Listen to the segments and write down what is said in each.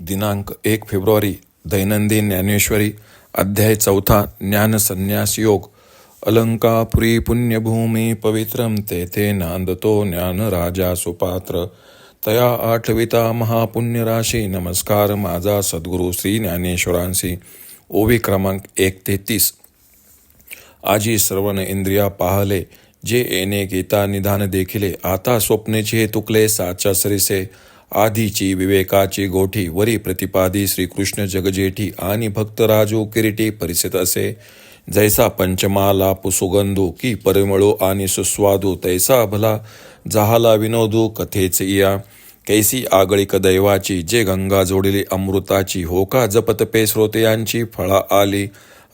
दिनांक एक फेब्रुवारी दैनंदिन ज्ञानेश्वरी अध्याय चौथा ज्ञान संन्यास योग अलंकापुरी पुण्यभूमी पवित्रम तेथे नांदतो ज्ञान राजा सुपात्र। तया आठविता महापुण्यराशी नमस्कार माझा सद्गुरू श्री ज्ञानेश्वरांशी ओवी क्रमांक एक ते तीस। आजी सर्वन इंद्रिया पाहले जे येणे गीता निधान देखिले आता स्वप्नेचे तुकले साच्या सरिसे आधीची विवेकाची गोठी वरी प्रतिपादी श्रीकृष्ण जगजेठी आणि भक्तराजू किरीटी परिचित असे. जैसा पंचमाला पुसुगंधू की परिमळो आणि सुस्वादू तैसा भला जहाला विनोदू कथेच इया. कैसी आगळीक दैवाची जे गंगा जोडिली अमृताची हो का जपत पे श्रोतयांची फळा आली.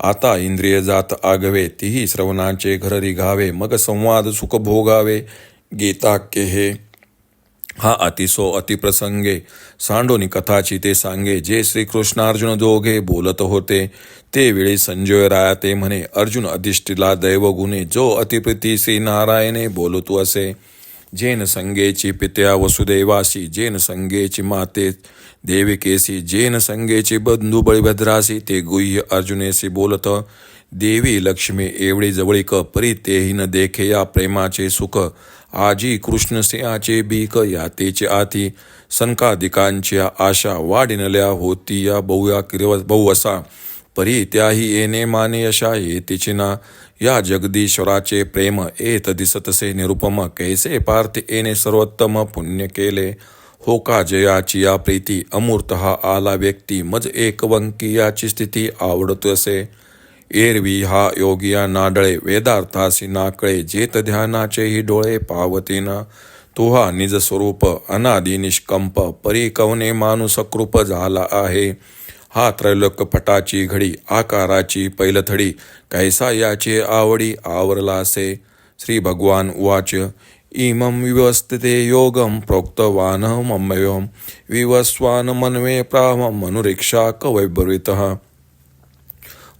आता इंद्रिय जात आगवे तीही श्रवणाचे घररी रिघावे मग संवाद सुख भोगावे. गीता के हे. हा अतिसो अतिप्रसंगे. सांडोनी कथाची ते सांगे जे श्रीकृष्णार्जुन दोघे बोलत होते. ते वेळी संजय राया ते म्हणे अर्जुन अधिष्ठिला दैवगुणे जो अतिप्रिती श्री नारायणे बोलतू असे. जेन संगेची पित्या वसुदेवासी जेन संगेची माते देविकेसी जेन संगेची बंधू बळीभद्रासी ते गुह्य अर्जुनेसी बोलत. देवी लक्ष्मी एवढी जवळीक परी तेही न देखे या प्रेमाचे सुख. आजी कृष्णसिंहाचे भीक बीक यातेचे आती सनकादिकांची आशा वाढिनल्या होती या बहुया किरव बहुवसा परी त्याही येणे माने यशा येतीची ना. या जगदीश्वराचे प्रेम एत दिसतसे निरुपम कैसे पार्थ येणे सर्वोत्तम पुण्य केले. हो का जयाची या प्रीती अमूर्त हा आला व्यक्ती. मज एकवंकी याची स्थिती आवडत असे. एरवी हा योगिया नाडळे वेदार्थासी नाकळे जेत ध्यानाचेही डोळे पावतीना. तुहा निजस्वरूप निज स्वरूप अनादि निष्कंप परिकवने माणूस कृप झाला आहे. हा त्रैलोक्यपटाची घडी आकाराची पैलथडी कैसा याचे आवडी आवरला असे श्री भगवान उवाच इमं विवस्थिते योगं प्रोक्तवान विवस्वान् मन्वे मनवे प्राहं मनुरीक्षा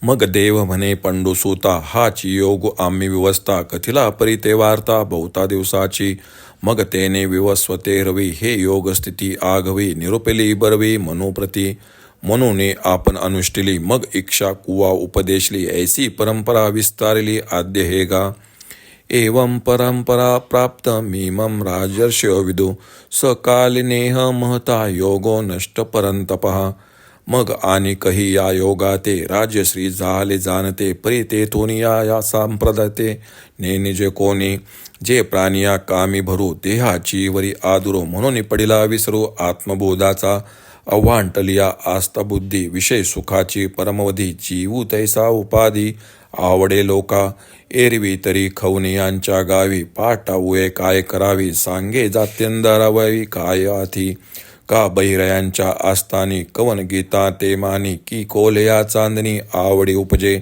मग देव म्हणे पंडुसूता हाच योग आम्ही व्यवस्था. कथिला परी ते वार्ता बहुता दिवसाची. मग तेने विवस्वते रवी हे योग स्थिती आघवी. निरुपेली बरवी मनोप्रती. मनुने आपण अनुष्ठिली. मग इच्छा कुवा उपदेशली. ऐसी परंपरा विस्तारली आद्य हे गा. एवं परंपरा प्राप्त मीमं राजर्षविदु सकालिनेह महता योगो नष्ट परंतपहा. मग आणि कही या योगाते राजश्री झाले जाणते परी तेथोनी या या सांप्रदते. ने निजे कोणी जे प्राणिया कामी भरू देहाची वरी आदुरो म्हणून पडिला विसरू आत्मबोधाचा आव्हान टलिया आस्तबुद्धी विषय सुखाची परमवधी जीवू तैसा उपाधी आवडे लोका एरवी तरी खवनी यांच्या गावी पाटावुये काय करावी सांगे जात्यंदरावावी काय आथी का बहिरयांच्या आस्थानी कवन गीता ते मानी की कोलया चांदणी आवडी उपजे?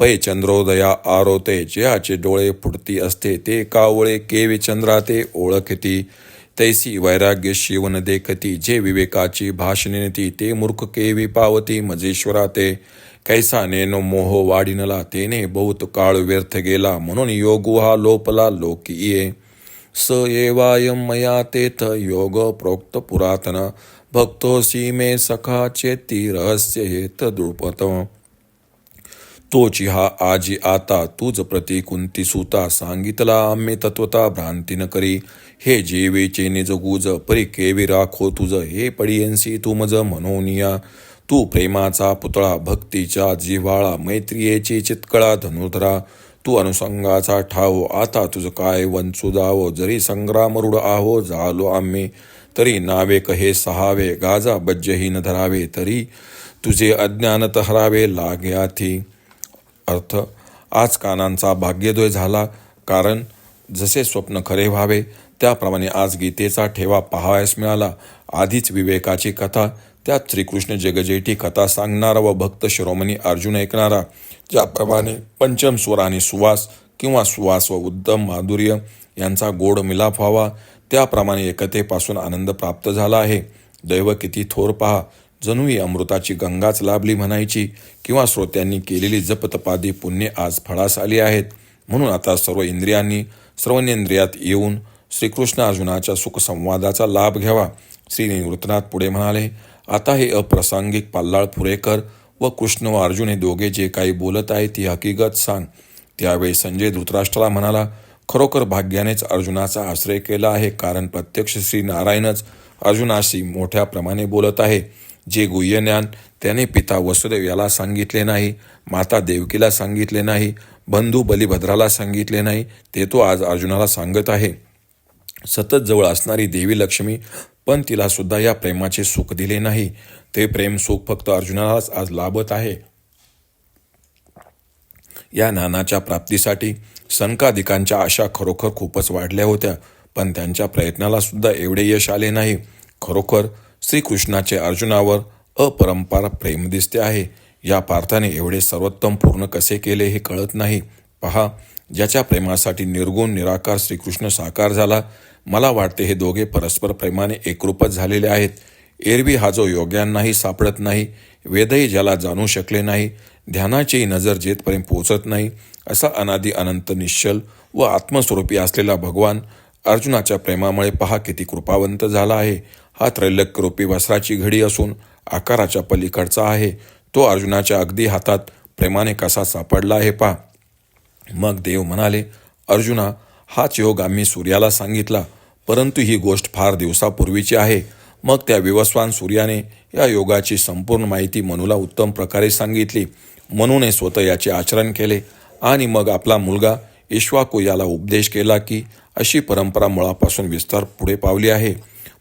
पै चंद्रोदया आरोते ज्याचे डोळे फुटती असते ते कावळे केवी चंद्रा ते ओळखती तैसी वैराग्य शिवन देखती जे विवेकाची भाषणेती ते मूर्ख केवी पावती मजेश्वरा ते कैसा नेनो मोह वाढिनला तेने बहुत काळ व्यर्थ गेला म्हणून योगू हा लोपला लोकी ये स एवायं मया तेथ योग प्रोक्त पुरातन। भक्तोसी मे सखा चेती रहस्य हेत द्रुपत तोची हा आजी आता तुझ प्रति कुंती सुता सांगितला आम्ही तत्वता भ्रांती न करी। हे जेवेचे निज गुज परी केवी राखो तुझ हे पडियंसी तू मज मनोनिया। तू प्रेमाचा पुतळा भक्तीच्या जिव्हाळा मैत्रियेची चितकळा धनुधरा तू अनुसंगाचा ठाव आता तुझं काय वंचू जावो जरी संग्राम रूढ आहो झालो आम्ही तरी नावे कहे सहावे? गाजा बज्जहीन धरावे तरी तुझे अज्ञानत हरावे लाग्याथी अर्थ आज कानांचा भाग्यद्वय झाला कारण जसे स्वप्न खरे व्हावे त्याप्रमाणे आज गीतेचा ठेवा पाहावयास मिळाला. आधीच विवेकाची कथा त्यात श्रीकृष्ण जगजेठी कथा सांगणारा व भक्त शिरोमणी अर्जुन ऐकणारा ज्याप्रमाणे पंचम स्वर आणि सुवास किंवा सुवास व उद्दम माधुर्य यांचा गोड मिलाप व्हावा त्याप्रमाणे एकतेपासून आनंद प्राप्त झाला आहे. दैव किती थोर पहा जणूही अमृताची गंगाच लाभली म्हणायची किंवा श्रोत्यांनी केलेली जपतपादी पुण्य आज फळास आली आहेत. म्हणून आता सर्व इंद्रियांनी श्रवणेंद्रियात येऊन श्रीकृष्ण अर्जुनाच्या सुखसंवादाचा लाभ घ्यावा. श्री निवृत्तनाथ पुढे म्हणाले आता हे अप्रासंगिक पाल्लाळ पुरेकर व कृष्ण व अर्जुन हे दोघे जे काही बोलत आहेत ती हकीकत सांग. त्यावेळी संजय धृतराष्ट्राला म्हणाला खरोखर भाग्यानेच अर्जुनाचा आश्रय केला आहे कारण प्रत्यक्ष श्री नारायणच अर्जुनाशी मोठ्या प्रमाणे बोलत आहे. जे गुह्य ज्ञान त्याने पिता वसुदेव याला सांगितले नाही माता देवकीला सांगितले नाही बंधू बलिभद्राला सांगितले नाही ते तो आज अर्जुनाला सांगत आहे. सतत जवळ असणारी देवी लक्ष्मी पण तिला सुद्धा या प्रेमाचे सुख दिले नाही. ते प्रेम सुख फक्त अर्जुनालाच आज लाभत आहे. या ज्ञानाच्या प्राप्तीसाठी संकाधिकांच्या आशा खरोखर खूपच वाढल्या होत्या पण त्यांच्या प्रयत्नाला सुद्धा एवढे यश आले नाही. खरोखर श्रीकृष्णाचे अर्जुनावर अपरंपार प्रेम दिसते आहे. या पार्थाने एवढे सर्वोत्तम पूर्ण कसे केले हे कळत नाही. पहा ज्याच्या प्रेमासाठी निर्गुण निराकार श्रीकृष्ण साकार झाला मला वाटते हे दोघे परस्पर प्रेमाने एकरूपच झालेले आहेत. एरवी हा जो योग्यांनाही सापडत नाही वेदही ज्याला जाणू शकले नाही ध्यानाचीही नजर जेथपर्यंत पोहोचत नाही असा अनादी अनंत निश्चल व आत्मस्वरूपी असलेला भगवान अर्जुनाच्या प्रेमामुळे पहा किती कृपावंत झाला आहे. हा त्रैलक्यरूपी वस्त्राची घडी असून आकाराच्या पलीकडचा आहे. तो अर्जुनाच्या अगदी हातात प्रेमाने कसा सापडला आहे पहा. मग देव म्हणाले अर्जुना हाच योग आम्ही सूर्याला सांगितला. परंतु ही गोष्ट फार दिवसापूर्वीची आहे. मग त्या विवस्वान सूर्याने या योगाची संपूर्ण माहिती मनूला उत्तम प्रकारे सांगितली. मनूने स्वतः याचे आचरण केले आणि मग आपला मुलगा ईश्वाकू याला उपदेश केला की अशी परंपरा मुळापासून विस्तार पुढे पावली आहे.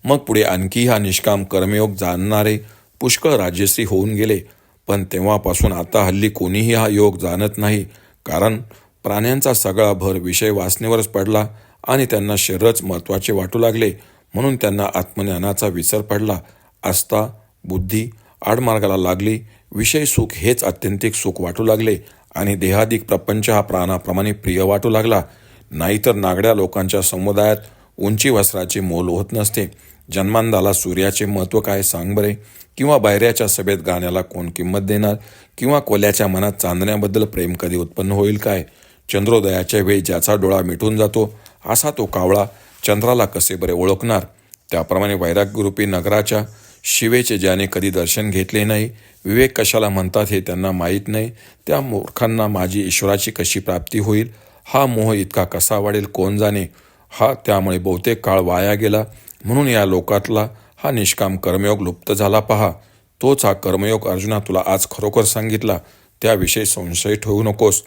मग पुढे आणखी हा निष्काम कर्मयोग जाणणारे पुष्कळ राजश्री होऊन गेले. पण तेव्हापासून आता हल्ली कोणीही हा योग जाणत नाही. कारण प्राण्यांचा सगळा भर विषय वासनेवरच पडला आणि त्यांना शरीरच महत्त्वाचे वाटू लागले. म्हणून त्यांना आत्मज्ञानाचा विसर पडला. आस्था बुद्धी आडमार्गाला लागली. विषय सुख हेच अत्यंतिक सुख वाटू लागले आणि देहादिक प्रपंच हा प्राणाप्रमाणे प्रिय वाटू लागला. नाहीतर नागड्या लोकांच्या समुदायात उंची वस्त्राचे मोल होत नसते. जन्मांदाला सूर्याचे महत्त्व काय सांग बरे? किंवा बायऱ्याच्या सभेत गाण्याला कोण किंमत देणार? किंवा कोल्याच्या मनात चांदण्याबद्दल प्रेम कधी उत्पन्न होईल काय? चंद्रोदयाच्या वेळी ज्याचा डोळा मिटून जातो असा तो कावळा चंद्राला कसे बरे ओळखणार? त्याप्रमाणे वैराग्यरूपी नगराच्या शिवेचे ज्याने कधी दर्शन घेतले नाही विवेक कशाला म्हणतात हे त्यांना माहीत नाही. त्या मूर्खांना माझी ईश्वराची कशी प्राप्ती होईल? हा मोह इतका कसा वाढेल? कोण जाणे? हा त्यामुळे बहुतेक काळ वाया गेला. म्हणून या लोकातला हा निष्काम कर्मयोग लुप्त झाला पहा. तोच हा कर्मयोग अर्जुना तुला आज खरोखर सांगितला. त्याविषयी संशय ठेवू नकोस.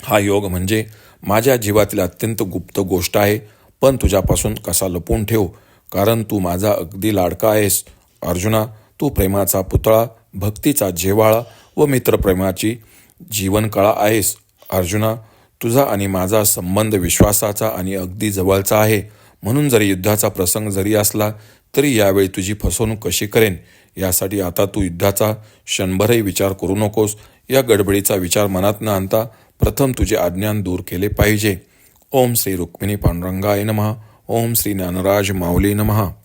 हा योग म्हणजे माझ्या जीवातील अत्यंत गुप्त गोष्ट आहे पण तुझ्यापासून कसा लपून ठेव कारण तू माझा अगदी लाडका आहेस. अर्जुना तू प्रेमाचा पुतळा भक्तीचा जेवाळा व मित्रप्रेमाची जीवनकळा आहेस. अर्जुना तुझा आणि माझा संबंध विश्वासाचा आणि अगदी जवळचा आहे. म्हणून जरी युद्धाचा प्रसंग जरी असला तरी यावेळी तुझी फसवणूक कशी करेन? यासाठी आता तू युद्धाचा क्षणभरही विचार करू नकोस. या गडबडीचा विचार मनात न आणता प्रथम तुझे अज्ञान दूर केले पाहिजे. ओम श्री रुक्मिणी पांडुरंगाय नमः. ओम श्री ज्ञानराज माऊली नमः.